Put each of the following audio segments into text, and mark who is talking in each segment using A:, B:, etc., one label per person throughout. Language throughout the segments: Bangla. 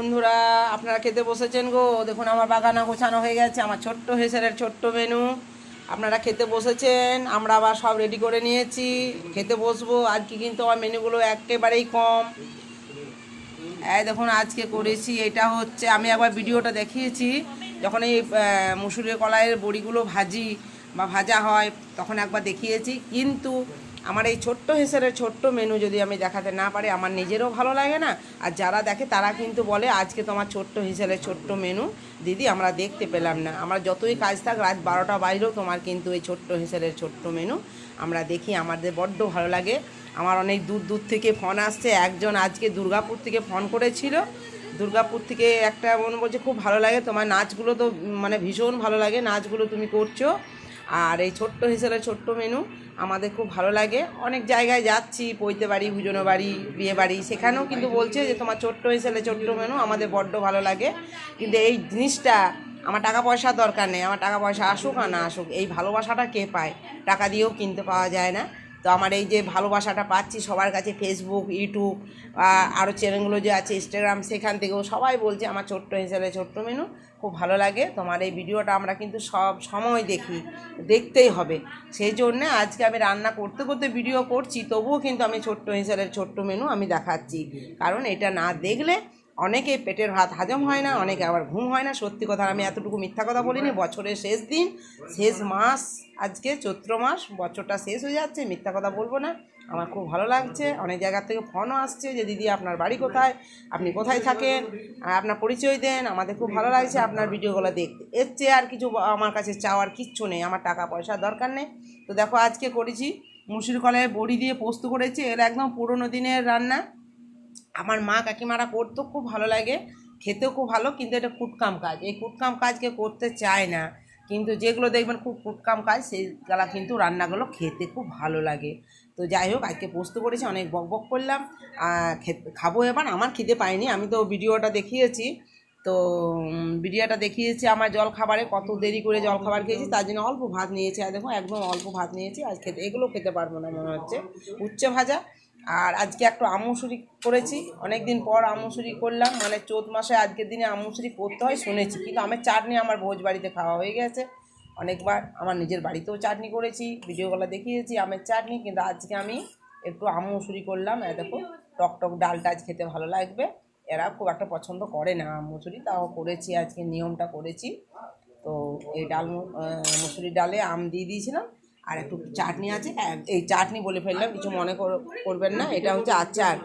A: বন্ধুরা, আপনারা খেতে বসেছেন গো। দেখুন, আমার বাগানা গোছানো হয়ে গেছে, আমার ছোট্ট হেসেলের ছোট্ট মেনু আপনারা খেতে বসেছেন, আমরা আবার সব রেডি করে নিয়েছি। খেতে বসবো, আজকে কিন্তু আমার মেনুগুলো একেবারেই কম। এই দেখুন, আজকে করেছি, এটা হচ্ছে, আমি একবার ভিডিওটা দেখিয়েছি, যখন এই মুসুরের কলাইয়ের বড়িগুলো ভাজি বা ভাজা হয়, তখন একবার দেখিয়েছি। কিন্তু আমার এই ছোট্ট হিসেবের ছোট্ট মেনু যদি আমি দেখাতে না পারি, আমার নিজেরও ভালো লাগে না। আর যারা দেখে, তারা কিন্তু বলে, আজকে তোমার ছোট্ট হিসেবে ছোট্ট মেনু দিদি, আমরা দেখতে পেলাম না। আমরা যতই কাজ থাক, রাত বারোটা বাইরেও তোমার কিন্তু এই ছোট্ট হিসেবের ছোট্ট মেনু আমরা দেখি, আমাদের বড্ড ভালো লাগে। আমার অনেক দূর দূর থেকে ফোন আসছে। একজন আজকে দুর্গাপুর থেকে ফোন করেছিল। দুর্গাপুর থেকে একটা মনে বলছে, খুব ভালো লাগে। তোমার নাচগুলো তো মানে ভীষণ ভালো লাগে। নাচগুলো তুমি করছ। আর এই ছোট্ট হিসেবে ছোট্ট মেনু আমাদের খুব ভালো লাগে। অনেক জায়গায় যাচ্ছি, পৈতে বাড়ি ভুজনো বাড়ি, বিয়ে বাড়ি, সেখানেও কিন্তু বলছে যে তোমার ছোট্ট হিসেবে ছোট্ট মেনু আমাদের বড্ড ভালো লাগে। কিন্তু এই জিনিসটা, আমার টাকা পয়সার দরকার নেই, আমার টাকা পয়সা আসুক আর না আসুক, এই ভালোবাসাটা কে পায়? টাকা দিয়েও কিনতে পাওয়া যায় না। তো আমার এই যে ভালোবাসাটা পাচ্ছি সবার কাছে ফেসবুক ইউটিউব আরও চ্যানেলগুলো যে আছে ইনস্টাগ্রাম সেখান থেকেও সবাই বলছে আমার ছোট্ট হিসেবে ছোট্ট মেনু, খুব ভালো লাগে। তোমার এই ভিডিওটা আমরা কিন্তু সব সময় দেখি, দেখতেই হবে। সেই জন্যে আজকে আমি রান্না করতে করতে ভিডিও করছি, তবুও কিন্তু আমি ছোট্ট হিসেবে ছোট্ট মেনু আমি দেখাচ্ছি। কারণ এটা না দেখলে অনেকে পেটের ভাত হাজম হয় না, অনেকে আবার ঘুম হয় না। সত্যি কথা, আমি এতটুকু মিথ্যা কথা বলিনি। বছরের শেষ দিন, শেষ মাস, আজকে চৈত্র মাস, বছরটা শেষ হয়ে যাচ্ছে, মিথ্যা কথা বলব না। আমার খুব ভালো লাগছে। অনেক জায়গার থেকে ফোনও আসছে যে, দিদি, আপনার বাড়ি কোথায়? আপনি কোথায় থাকেন? আপনার পরিচয় দেন, আমাদের খুব ভালো লাগছে আপনার ভিডিওগুলো দেখতে। এর চেয়ে আর কিছু আমার কাছে চাওয়ার কিচ্ছু নেই, আমার টাকা পয়সার দরকার নেই। তো দেখো, আজকে করেছি, মুসুর কলায় বড়ি দিয়ে পোস্ত করেছি, এর একদম পুরোনো দিনের রান্না। আমার মা কাকিমারা করতো, খুব ভালো লাগে। খেতেও খুব ভালো, কিন্তু এটা কুটকাম কাজ। এই কুটকাম কাজকে করতে চায় না, কিন্তু যেগুলো দেখবেন খুব কুটকাম কাজ, সেইগুলা কিন্তু রান্নাগুলো খেতে খুব ভালো লাগে। তো যাই হোক, আজকে পোস্ত করেছি, অনেক বক বক করলাম। খাব এবার, আমার খিদে পাইনি আমি তো ভিডিওটা দেখিয়েছি। তো ভিডিওটা দেখিয়েছি আমার জল খাবারে কত দেরি করে জল খাবার খেয়েছি, তার জন্য অল্প ভাত নিয়েছি। আর দেখো একদম অল্প ভাত নিয়েছি আজ খেতে, এগুলো খেতে পারব না মনে হচ্ছে। উচ্ছে ভাজা আর আজকে একটু আমুসুরি করেছি অনেক দিন পর আমুসুরি করলাম মানে চৈত মাসে আজকের দিনে আমুসুরি করতে হয় শুনেছি। কিন্তু আমের চাটনি আমার ভোজ বাড়িতে খাওয়া হয়ে গেছে। অনেকবার আমার নিজের বাড়িতেও চাটনি করেছি ভিডিওগুলো দেখিয়েছি আমের চাটনি কিন্তু আজকে আমি একটু আমুসুরি করলাম। এ দেখো টক টক ডালটা আজ খেতে ভালো লাগবে। এরা খুব একটা পছন্দ করে না মুসুরি তাও করেছি আজকে নিয়মটা করেছি। তো এই ডাল মু- আহ, মুসুরির ডালে আম দিয়ে দিয়েছিলাম। আর একটু চাটনি আছে এই চাটনি বলে ফেললাম, কিছু মনে কর- করবেন না, এটা হচ্ছে আচার।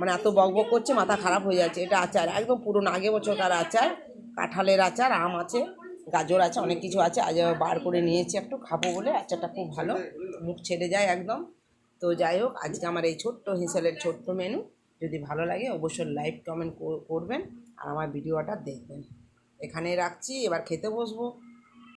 A: মানে এত বক বক করছে, মাথা খারাপ হয়ে যাচ্ছে, এটা আচার, একদম পুরনো আগে বছরকার আচার, কাঁঠালের আচার, আম আছে, গাজর আছে, অনেক কিছু আছে, আজ বার করে নিয়েছি, একটু খাব বলে, আচারটা খুব ভালো, মুখ ছেড়ে যায় একদম। তো যাই হোক, আজকে আমার এই ছোট্ট হিসেলের ছোট্ট মেনু যদি ভালো লাগে অবশ্যই লাইক কমেন্ট করবেন, আর আমার ভিডিওটা দেখবেন। এখানে রাখছি, এবার খেতে বসবো।